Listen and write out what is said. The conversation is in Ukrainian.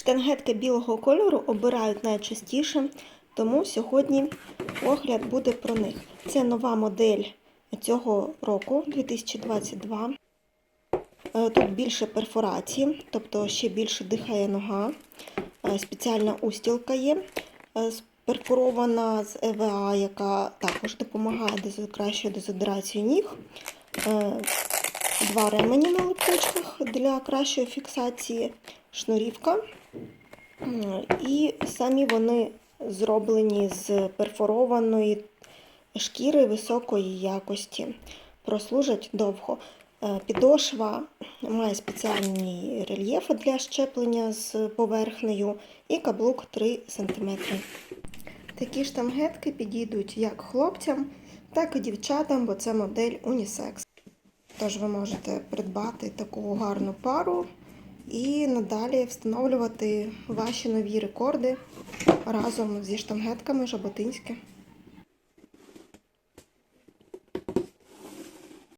Штангетки білого кольору обирають найчастіше, тому сьогодні огляд буде про них. Це нова модель цього року, 2022. Е, Тут більше перфорації, тобто ще більше дихає нога. Е, Спеціальна устілка є е, перфорована з ЕВА, яка також допомагає кращої дезодорації ніг. Два ремені на липучках для кращої фіксації, шнурівка. І самі вони зроблені з перфорованої шкіри високої якості. Прослужать довго. Е, Підошва має спеціальні рельєфи для щеплення з поверхнею і каблук 3 см. Такі штангетки підійдуть як хлопцям, так і дівчатам, бо це модель унісекс. Тож ви можете придбати таку гарну пару і надалі встановлювати ваші нові рекорди разом зі штангетками Жаботинське.